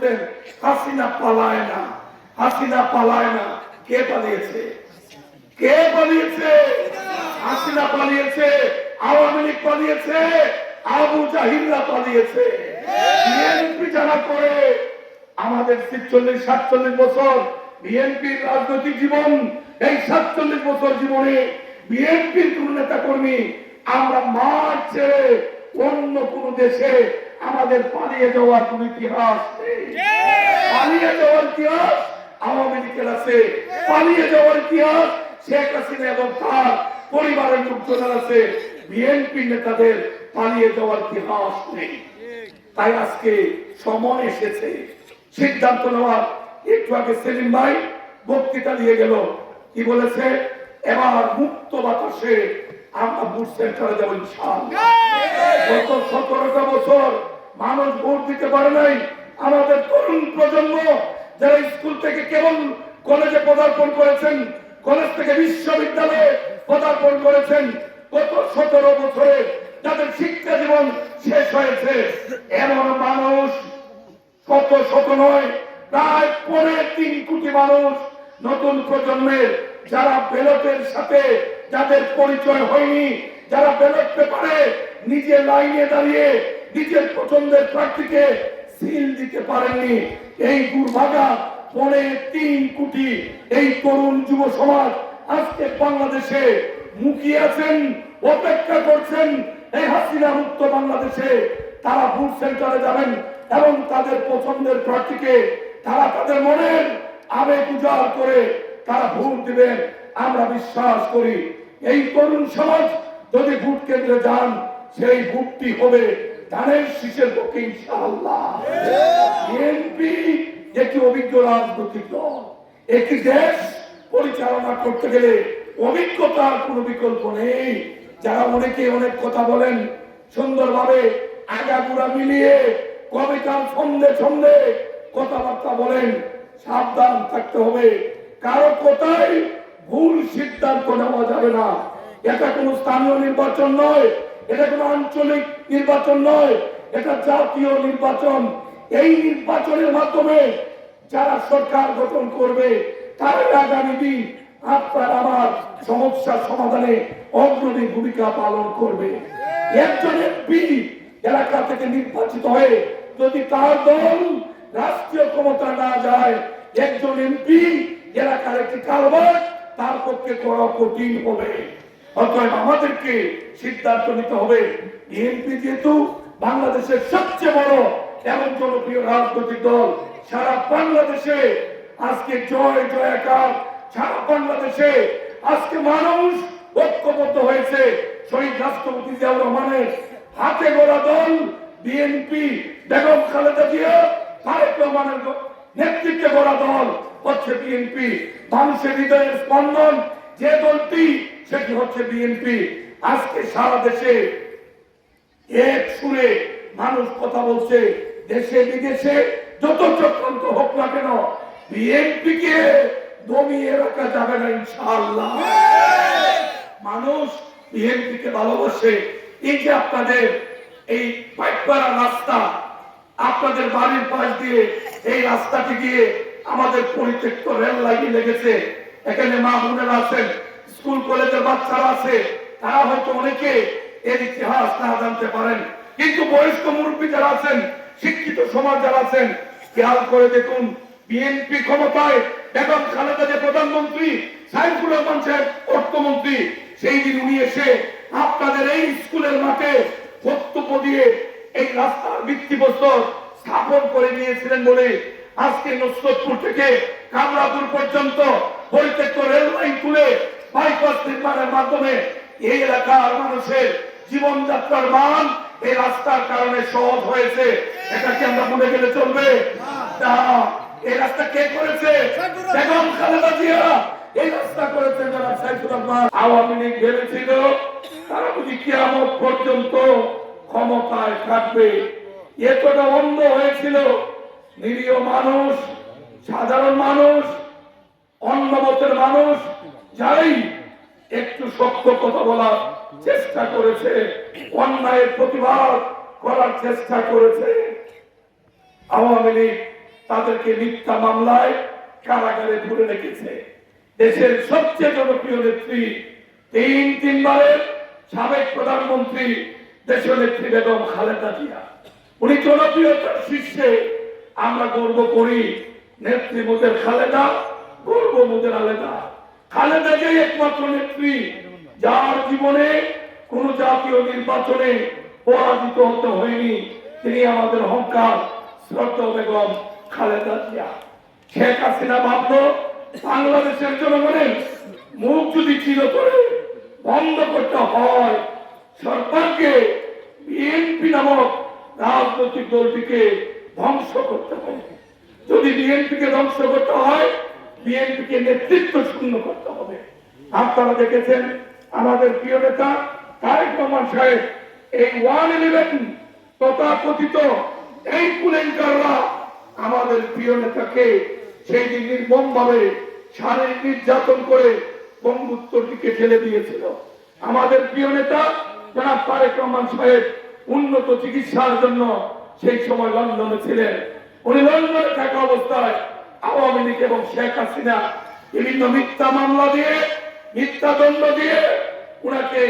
বলতেন, হাসিনা পালায় না, হাসিনা পালায় না। কে পালিয়েছে? কে পালিয়েছে? হাসিনা পালিয়েছে, আওয়ামী লীগ পালিয়েছে, আবু জাহিল্লা পালিয়েছে। বিএনপি যারা করে, আমাদের ছিচল্লিশ সাতচল্লিশ বছর বিএনপির রাজনৈতিক জীবন, এই সাতচল্লিশ বছর জীবনে বিএনপির কোন নেতা কর্মী আমরা ছেড়ে অন্য কোন দেশে আমাদের পালিয়ে যাওয়ার কোন ইতিহাস পালিয়ে যাওয়ার ইতিহাস আওয়ামী লীগের আছে। পালিয়ে যাওয়ার ইতিহাস শেখ হাসিনা এবং তার পরিবারের লোকজনের আছে। বিএনপি নেতাদের পালিয়ে যাওয়ার ইতিহাস নেই। তাই আজকে সময় এসেছে। সিদ্ধান্ত নেওয়ার একটু আগে সেলিম ভাই বক্তৃতা দিয়ে গেল। কি বলেছে? এবার মুক্ত বাতাসে আমরা বুথ সেন্টারে যাব ইনশাআল্লাহ। গত সতেরোটা বছর মানুষ ভোট দিতে পারে নাই। আমাদের তরুণ প্রজন্ম যারা স্কুল থেকে কেবল কলেজে পদার্পণ করেছেন, কলেজ থেকে বিশ্ববিদ্যালয়ে পদার্পণ করেছেন, গত সতেরো বছরে যাদের শিক্ষা জীবন শেষ হয়েছে। এমন মানুষ শত শত নয়, প্রায় পনেরো তিন কোটি মানুষ নতুন প্রজন্মের যারা ব্যালটের সাথে যাদের পরিচয় হয়নি, যারা ব্যালট পেপারে নিজে লাইনে দাঁড়িয়ে নিজের পছন্দের প্রার্থীকে সিল দিতে পারেননি। এই দুর্ভাগা পনে তিন কোটি এই তরুণ যুব সমাজ আজকে বাংলাদেশে মুখিয়ে আছেন, অপেক্ষা করছেন এই হাসিনা মুক্ত বাংলাদেশে। তারা ভোট সেন্টারে যাবেন এবং তাদের পছন্দের প্রার্থীকে তারা তাদের মনের আবেগ উজাড় করে তারা ভোট দিবেন। আমরা বিশ্বাস করি, এই তরুণ সমাজ যদি ভোট কেন্দ্রে যান সেই ভোটটি হবে ধানের শীষের পক্ষে ইনশাআল্লাহ। বিএনপি একটি অভিজ্ঞ রাজনৈতিক দল একটি দেশ পরিচালনা করতে গেলে অভিজ্ঞতার কোনো বিকল্প নেই। যারা অনেকে অনেক কথা বলেন সুন্দরভাবে আগাগুড়া মিলিয়ে কবিতার ছন্দে ছন্দে কথাবার্তা বলেন সাবধান থাকতে হবে। কারও কোথায় ভুল সিদ্ধান্ত নেওয়া যাবে না। এটা কোনো স্থানীয় নির্বাচন নয় এটা কোনো আঞ্চলিক নির্বাচন নয়, এটা জাতীয় নির্বাচন। এই নির্বাচনের মাধ্যমে যারা সরকার গঠন করবে, তারা আগামী দিন আপনার আমার সমস্যা সমাধানে অগ্রণী ভূমিকা পালন করবে। একজন এমপি এলাকা থেকে নির্বাচিত হয়ে যদি তার দল রাষ্ট্রীয় ক্ষমতা না যায় একজন এমপি এলাকার একটি কারবার, তার পক্ষে করা কঠিন হবে। অতএব আমাদেরকে সিদ্ধান্ত নিতে হবে। বিএনপি যেহেতু বাংলাদেশের সবচেয়ে বড় এবং জনপ্রিয় রাজনৈতিক দল, সারা বাংলাদেশে আজকে জয়, জয়াকার, সারা বাংলাদেশে আজকে মানুষ ঐক্যবদ্ধ হয়েছে। শহীদ রাষ্ট্রপতি জিয়াউর রহমানের হাতে গড়া দল বিএনপি বেগম খালেদা জিয়া, তারেক রহমানের নেতৃত্বে গড়া দল হচ্ছে বিএনপি মানুষের হৃদয়ের স্পন্দন, যে দলটি সেটি হচ্ছে বিএনপি। আজকে সারা দেশে এক সুরে মানুষ কথা বলছে, দেশে বিদেশে যত চক্রান্ত হোক না কেন বিএনপি কে দমিয়ে রাখা যাবে না ইনশাআল্লাহ। মানুষ বিএনপি কে ভালোবাসে। এই যে আপনাদের এই পাইপাড়া রাস্তা, আপনাদের বাড়ির পাশ দিয়ে এই রাস্তাটি দিয়ে আমাদের পরিত্যক্ত রেল লাইনে লেগেছে। এখানে মা বোনেরা আছেন স্কুল কলেজের বাচ্চারা আছে, তারা হয়তো অনেকে এর ইতিহাস না জানতে পারেন। কিন্তু বয়স্ক মুরব্বী যারা আছেন, শিক্ষিত সমাজ যারা আছেন, খেয়াল করে দেখুন, বিএনপি ক্ষমতায় বেগম খালেদা যে প্রধানমন্ত্রী, সাইফুর রহমান সাহেব অর্থমন্ত্রী, সেই দিন উনি এসে আপনাদের এই স্কুলের মাঠে বক্তব্য দিয়ে এই রাস্তার ভিত্তিপ্রস্তর স্থাপন করে নিয়েছিলেন বলে আজকে নসরতপুর থেকে কামরাপুর পর্যন্ত পরিত্যক্ত রেল লাইন তুলে বাইপাস নির্মাণের মাধ্যমে এই এলাকার মানুষের জীবনযাত্রার মান এই রাস্তার কারণে সহজ হয়েছে। এটা কি আমরা মনে গেলে চলবে? না। এই রাস্তা কে করেছে? বেগম খালেদা জিয়া। এই রাস্তা করেছে যারা সাইফুর রহমান। আওয়ামী লীগ ভেবেছিল তারা বুঝি কিয়ামত পর্যন্ত ক্ষমতায় থাকবে। এতটা অন্ধ হয়েছিল। নিরীহ মানুষ সাধারণ মানুষ অন্য মতের মানুষ যাই একটু শক্ত কথা বলার চেষ্টা করেছে, অন্যায়ের প্রতিবাদ করার চেষ্টা করেছে, আওয়ামী লীগ তাদেরকে মিথ্যা মামলায় কারাগারে ভরে রেখেছে। দেশের সবচেয়ে জনপ্রিয় নেত্রী তিন তিনবারের সাবেক প্রধানমন্ত্রী দেশের নেত্রী বেগম খালেদা জিয়া। উনি জনপ্রিয়তার শীর্ষে আমরা গর্ব করি, নেত্রী মোদের খালেদা, গর্ব মোদের আলেদা। খালেদা যে একমাত্র নেত্রী, যার জীবনে কোন জাতীয় নির্বাচনে পরাজিত হতে হয়নি, তিনি আমাদের অহংকার শ্রদ্ধা বেগম খালেদা জিয়া। শেখ হাসিনা ভাবলো, বাংলাদেশের জনগণের মুখ যদি চিরতরে বন্ধ করতে হয়, সরকারকে বিএনপি নামক রাজনৈতিক দলটিকে ধ্বংস করতে হবে। যদি বিএনপিকে ধ্বংস করতে হয় বিএনপিকে নেতৃত্ব শূন্য করতে হবে। আপনারা দেখেছেন, আমাদের প্রিয় নেতা তারেক রহমান সাহেব এই ওয়ান ইলেভেন তথাকথিত এই কুলেঙ্কাররা আমাদের প্রিয় নেতাকে সেই দিন নির্মম ভাবে শারীরিক নির্যাতন করে বঙ্গুত্তর দিকে ঠেলে দিয়েছিল। আমাদের প্রিয় নেতা যারা তারেক রহমান সাহেব উন্নত চিকিৎসার জন্য সেই সময় লন্ডনে ছিলেন। উনি লন্ডনে থাকা অবস্থায় আওয়ামী লীগ এবং শেখ হাসিনা বিভিন্ন মিথ্যা মামলা দিয়ে, মিথ্যা দণ্ড দিয়ে ওনাকে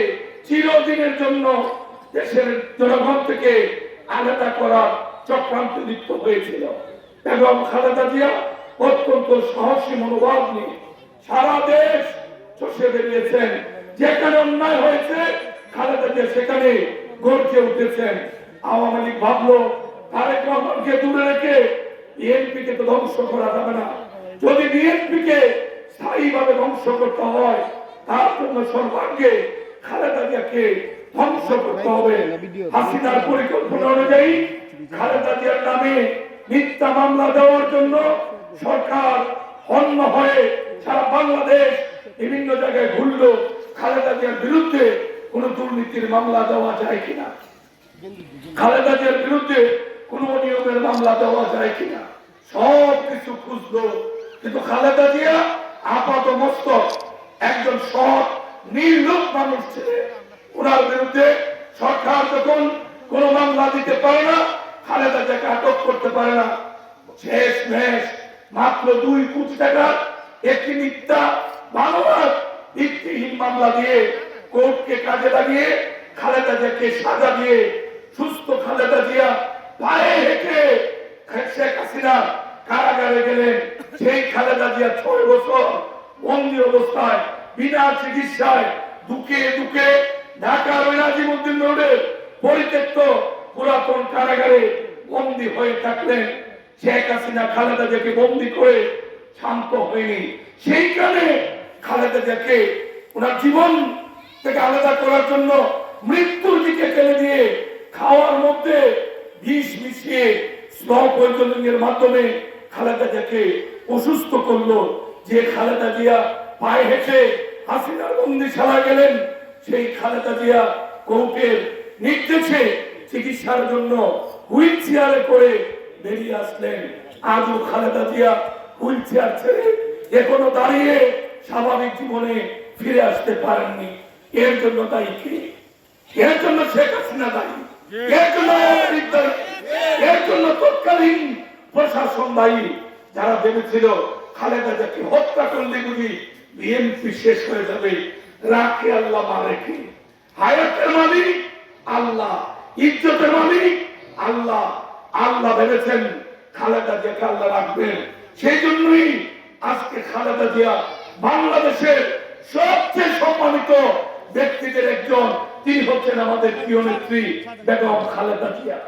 চিরদিনের জন্য দেশের জনগণ থেকে আলাদা করার চক্রান্ত লিপ্ত হয়েছিল। এবং খালেদা জিয়া অত্যন্ত সাহসী মনোভাব নিয়ে সারা দেশ চষে বেরিয়েছেন। যেখানে অন্যায় হয়েছে, খালেদা জিয়া সেখানে গর্জে উঠেছেন। আওয়ামী লীগ ভাবলো, তারেক রহমানকে দূরে রেখে বিএনপি কে তো ধ্বংস করা যাবে না। যদি বিএনপি কে স্থায়ীভাবে ধ্বংস করতে হয়, তার জন্য সর্বাঙ্গে খালেদা জিয়াকে ধ্বংস করতে হবে। হাসিনার পরিকল্পনা অনুযায়ী খালেদা জিয়ার নামে মিথ্যা মামলা দেওয়ার জন্য সরকার অন্য হয়ে সারা বাংলাদেশ বিভিন্ন জায়গায় ঘুরল। খালেদা জিয়ার বিরুদ্ধে কোন দুর্নীতির মামলা দেওয়া যায় কিনা? খালেদা জিয়ার বিরুদ্ধে কোন অনিয়মের মামলা দেওয়া যায় কিনা? সব কিছু খুঁজলো। কিন্তু খালেদা জিয়া আপাত মস্তক, একজন সৎ নির্লোক মানুষ ছিলেন। ওনার বিরুদ্ধে সরকার যখন কোন মামলা দিতে পারে না, খালেদা জিয়াকে আটক করতে পারে না। শেষ মেশ, মাত্র দুই কোটি টাকার একটি মিথ্যা মানবাদ ভিত্তিহীন মামলা দিয়ে কোর্টকে কাজে লাগিয়ে খালেদা জিয়াকে সাজা দিয়ে সুস্থ খালেদা জিয়া পায়ে হেঁটে শেখ হাসিনা কারাগারে গেলেন। সেই খালেদা জিয়া ছয় বছর বন্দি অবস্থায়, বিনা চিকিৎসায় দুকে দুকে ঢাকার নাজিমুদ্দিন রোডের পরিত্যক্ত পুরাতন কারাগারে বন্দি হয়ে থাকলেন। শেখ হাসিনা খালেদা জিয়াকে বন্দি করে শান্ত হয়নি। সেইখানে খালেদা জিয়াকে ওনার জীবন থেকে আলাদা করার জন্য মৃত্যুর দিকে ঠেলে দিয়ে খাওয়ার মধ্যে বিষ মিশিয়ে স্লো পয়জনিং এর মাধ্যমে খালেদা জিয়াকে অসুস্থ করল, যে খালেদা জিয়া পায়ে হেঁটে হাসিনার বন্দিশালা গেলেন, সেই খালেদা জিয়া কৌকের নির্দেশে চিকিৎসার জন্য হুইল চেয়ারে করে বেরিয়ে আসলেন। আজও খালেদা জিয়া হুইল চেয়ার ছেড়ে এখনও দাঁড়িয়ে স্বাভাবিক জীবনে ফিরে আসতে পারেননি। এর জন্য দায়ী কি? এর জন্য শেখ হাসিনা দায়ী। এর জন্য এর জন্য তৎকালীন প্রশাসন দায়ী যারা ভেবেছিল খালেদা জিয়াকে হত্যা করলে বুঝি বিএনপি শেষ হয়ে যাবে। রাখে আল্লাহ মারেকে হায়াতের মালিক, আল্লাহ। ইজ্জতের মালিক, আল্লাহ। আল্লাহ ভেবেছেন খালেদা জিয়াকে আল্লাহ রাখবেন। সেই জন্যই আজকে খালেদা জিয়া বাংলাদেশের সবচেয়ে সম্মানিত ব্যক্তিদের একজন। তিনি হচ্ছেন আমাদের প্রিয় নেত্রী বেগম খালেদা জিয়া।